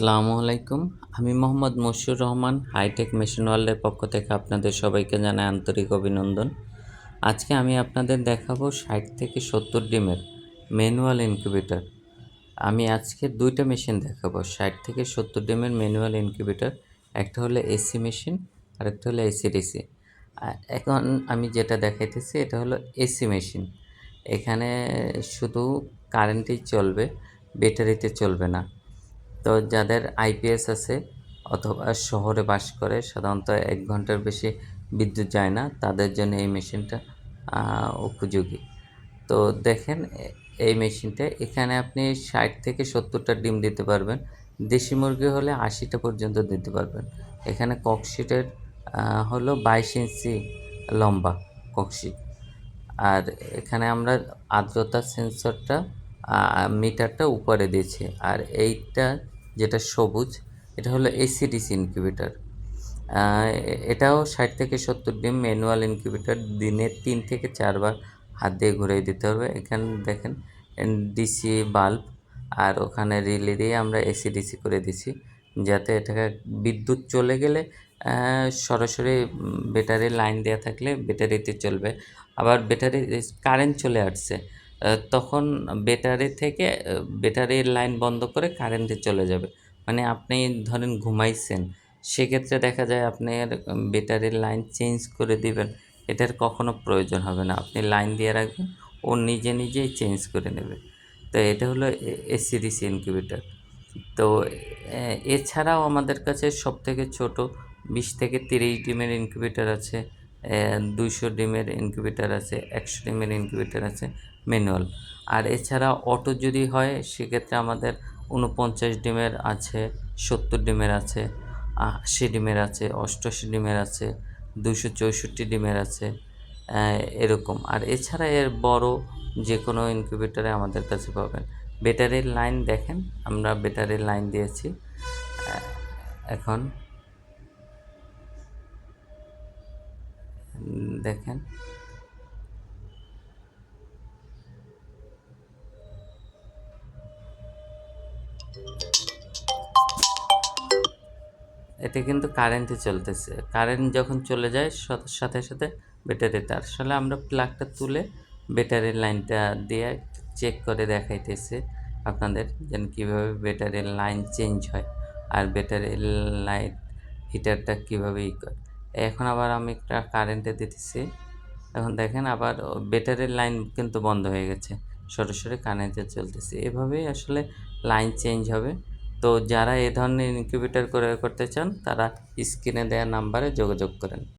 আসসালামু আলাইকুম। আমি মোহাম্মদ মশিউর রহমান, হাইটেক মেশিন ওয়ার্ল্ডের পক্ষ থেকে আপনাদের সবাইকে জানাই আন্তরিক অভিনন্দন। আজকে আমি আপনাদের দেখাবো ষাট থেকে সত্তর ডিমের ম্যানুয়াল ইনকিউবেটর। আমি আজকে দুইটা মেশিন দেখাবো, ষাট থেকে সত্তর ডিমের ম্যানুয়াল ইনকিউবেটর, একটা হলো এসি মেশিন আর একটা হলো এসি ডিসি। এখন আমি যেটা দেখাইতেছি, এটা হলো এসি মেশিন। এখানে শুধু কারেন্টেই চলবে, ব্যাটারিতে চলবে না। তো যাদের আইপিএস আছে অথবা শহরে বাস করে, সাধারণত এক ঘণ্টার বেশি বিদ্যুৎ যায় না, তাদের জন্য এই মেশিনটা উপযোগী। তো দেখেন, এই মেশিনটা এখানে আপনি ষাট থেকে সত্তরটা ডিম দিতে পারবেন, দেশি মুরগি হলে আশিটা পর্যন্ত দিতে পারবেন। এখানে ককশিটের হলো বাইশ ইঞ্চি লম্বা ককশিট আর এখানে আমরা আর্দ্রতা সেন্সরটা মিটারটা উপরে দিয়েছি। আর এইটা যেটা সবুজ, এটা হলো এসিডিসি ইনকিউবেটার এটাও ষাট থেকে সত্তর ডিম ম্যানুয়াল ইনকিউবেটার দিনে তিন থেকে চারবার হাত দিয়ে ঘুরিয়ে দিতে হবে। এখানে দেখেন ডিসি বাল্ব আর ওখানে রিলে দিয়ে আমরা এসিডিসি করে দিছি যাতে এটাকে বিদ্যুৎ চলে গেলে সরাসরি ব্যাটারি লাইন দেওয়া থাকলে ব্যাটারিতে চলবে। আবার ব্যাটারি কারেন্ট চলে আসছে তখন ব্যাটারি থেকে ব্যাটারির লাইন বন্ধ করে কারেন্টে চলে যাবে। মানে আপনি ধরেন ঘুমাইছেন, সেক্ষেত্রে দেখা যায় আপনার ব্যাটারির লাইন চেঞ্জ করে দিবেন। এটার কখনো প্রয়োজন হবে না। আপনি লাইন দিয়ে রাখবেন, ও নিজে নিজেই চেঞ্জ করে নেবে। তো এটা হলো এসিডিসি ইনকিউবেটার তো এছাড়াও আমাদের কাছে সব থেকে ছোটো, বিশ থেকে তিরিশ ডিমের ইনকিউবেটার আছে। দুইশো ডিমের ইনকিউবেটার আছে, একশো ডিমের ইনকিউবেটার আছে ম্যানুয়াল আর এছাড়া অটো যদি হয়, সেক্ষেত্রে আমাদের উনপঞ্চাশ ডিমের আছে, সত্তর ডিমের আছে, আশি ডিমের আছে, অষ্টআশি ডিমের আছে দুশো চৌষট্টি ডিমের আছে এরকম। আর এছাড়া এর বড় যে কোনো ইনকিউবেটারে আমাদের কাছে পাবেন। ব্যাটারির লাইন দেখেন, আমরা ব্যাটারির লাইন দিয়েছি। এখন দেখেন। এটা কিন্তু কারেন্টে চলতেছে। কারেন্ট যখন চলে যায়, সাথে সাথে ব্যাটারিতে আসলে আমরা প্লাগটা তুলে ব্যাটারির লাইনটা দিয়ে চেক করে দেখাইতেছে আপনাদের যেন কীভাবে ব্যাটারির লাইন চেঞ্জ হয়। আর ব্যাটারির লাইট হিটারটা কীভাবে ই করে। এখন আবার আমি একটা কারেন্টে দিতেছি। এখন দেখেন আবার ব্যাটারির লাইন কিন্তু বন্ধ হয়ে গেছে। সরাসরি কারেন্টে চলতেছে। এভাবেই আসলে লাইন চেঞ্জ হবে। তো যারা এ ধরনের ইনকিউবেটার করে করতে চান, তারা স্ক্রিনে দেওয়া নাম্বারে যোগাযোগ করেন।